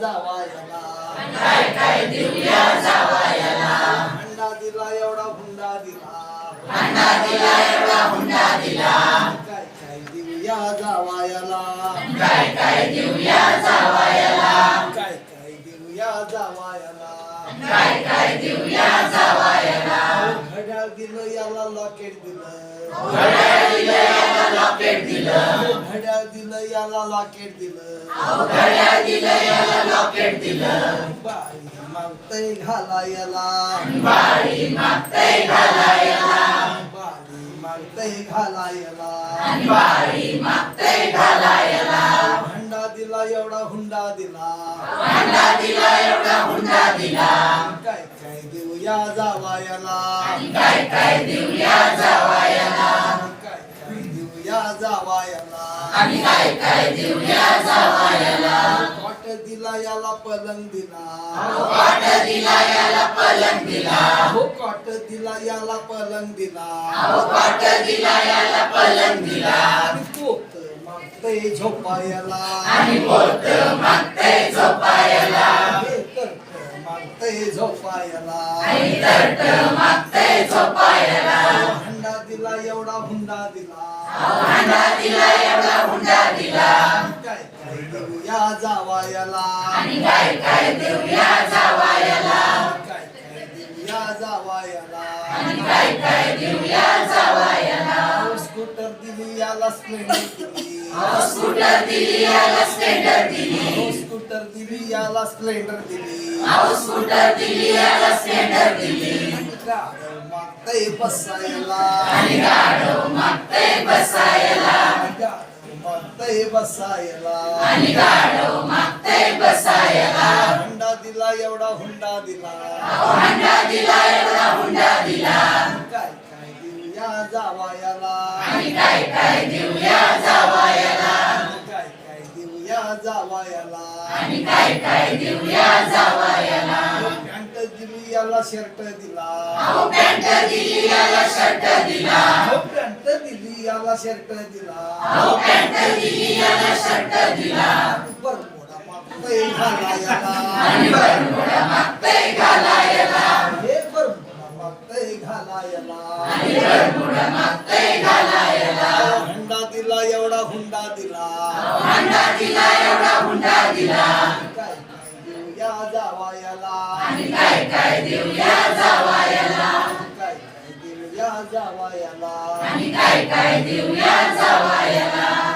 जावायला. काय काय देऊया जावायाला हुंडा दिला एवढा हुंडा दिला दिला एवढा हुंडा दिला काय काय देऊया जावायला. काय काय देऊया जावायाला. काय काय देऊया जावायला. काय काय देऊया घड्याळ दिलं याला लॉकेट दिलं घड्याळ दिलं याला लॉकेट दिलं घड्याळ दिलं याला लॉकेट दिलं घड्याळ दिलं याला लॉकेट दिलं बाई मागतय घालायला. मागतय घालायला. मागतय घालायला. बाळी मागतय घालायला. हंडा दिला एवढा हुंडा दिला. भांडा दिला एवढा हुंडा दिला. काय काय देऊया जावायला. काय काय देऊया जावायाला. काय काय देऊया जावायला. आणि काय काय देऊया जावायाला. दिला याला पलंग दिला. वाट दिला याला पलंग दिला. हो कॉट दिला याला पलंग दिला. अहो पाट दिला याला पलंग दिला. आणि पोत मागतय झोपायला. आणि बोलत मागतय झोपायला. हे तर्क मागतय झोपायला. आणि तट मागतय झोपायला. हंडा दिला एवढा हुंडा दिला. अहो भांडा दिला एवढा हुंडा दिला. काय? देऊया जावायला आणि काय काय देऊया जावायला काय काय देऊया जावायला आणि काय काय देऊया जावायला स्कूटर दिली याला स्प्लेंडर दिली. स्कूटर दिली याला स्प्लेंडर दिली. स्कूटर दिली याला स्प्लेंडर दिली. स्कूटर दिली याला स्प्लेंडर दिली. मागतय बसायला. आणि गाडव मागतय बसायला. मागतय बसायला. मागतय बसायला. हुंडा दिला एवढा हुंडा दिला. हंडा दिला एवढा हुंडा दिला. काय काय देऊया जावायला. काय काय देऊया जावायला. काय काय देऊया जावायला. काय काय देऊया जावायला. पॅन्ट दिली याला शर्ट दिला. पॅन्ट दिली याला शर्ट दिला. पॅन्ट दिली याला शर्ट दिला. अहो पॅन्ट दिली याला शर्ट दिला. बरमोडा मागतय घालायला आणि बरमुडा मागतय घालायला हे बरमोडा मागतय घालायला आणि बरमुडा मागतय घालायला हुंडा दिला एवढा हुंडा दिला. हंडा दिला एवढा हुंडा दिला. काय काय देऊया जावायला आणि काय काय देऊया जावायला या जावायाला. आणि काय काय देऊया जावायाला?